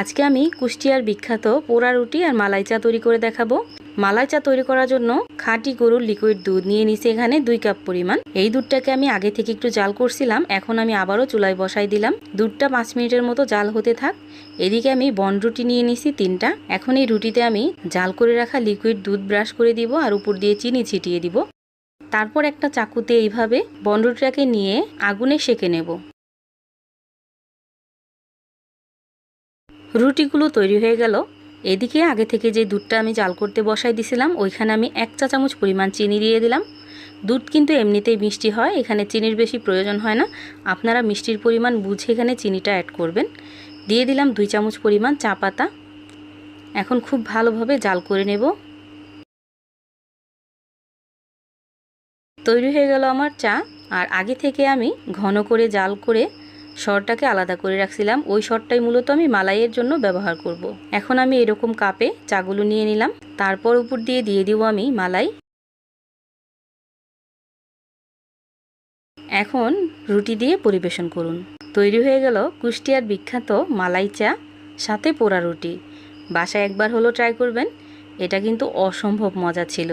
আজকে আমি কুষ্টিয়ার বিখ্যাত পোড়া রুটি আর মালাই চা তৈরি করে দেখাবো। মালাই চা তৈরি করার জন্য খাঁটি গরুর লিকুইড দুধ নিয়ে নিছি এখানে দুই কাপ পরিমাণ। এই দুধটাকে আমি আগে থেকে একটু জাল করছিলাম, এখন আমি আবারও চুলায় বসাই দিলাম। দুধটা পাঁচ মিনিটের মতো জাল হতে থাক। এদিকে আমি বন রুটি নিয়ে নিছি তিনটা। এখন এই রুটিতে আমি জাল করে রাখা লিকুইড দুধ ব্রাশ করে দিব আর উপর দিয়ে চিনি ছিটিয়ে দিব। তারপর একটা চাকুতে এইভাবে বন রুটিটাকে নিয়ে আগুনে সেকে নেব। রুটিগুলো তৈরি হয়ে গেল। এদিকে আগে থেকে যে দুধটা আমি জাল করতে বসাই দিছিলাম, ওইখানে আমি এক চা চামচ পরিমাণ চিনি দিয়ে দিলাম। দুধ কিন্তু এমনিতেই মিষ্টি হয়, এখানে চিনির বেশি প্রয়োজন হয় না। আপনারা মিষ্টির পরিমাণ বুঝে এখানে চিনিটা অ্যাড করবেন। দিয়ে দিলাম দুই চামচ পরিমাণ চা পাতা। এখন খুব ভালোভাবে জাল করে নেব। তৈরি হয়ে গেল আমার চা। আর আগে থেকে আমি ঘন করে জাল করে সরটাকে আলাদা করে রাখছিলাম। ওই সরটাই মূলত আমি মালাইয়ের জন্য ব্যবহার করব। এখন আমি এরকম কাপে চাগুলো নিয়ে নিলাম। তারপর উপর দিয়ে দিয়ে দিব আমি মালাই। এখন রুটি দিয়ে পরিবেশন করুন। তৈরি হয়ে গেল কুষ্টিয়ার বিখ্যাত মালাই চা, সাথে পোড়া রুটি। বাসায় একবার হলো ট্রাই করবেন। এটা কিন্তু অসম্ভব মজা ছিল।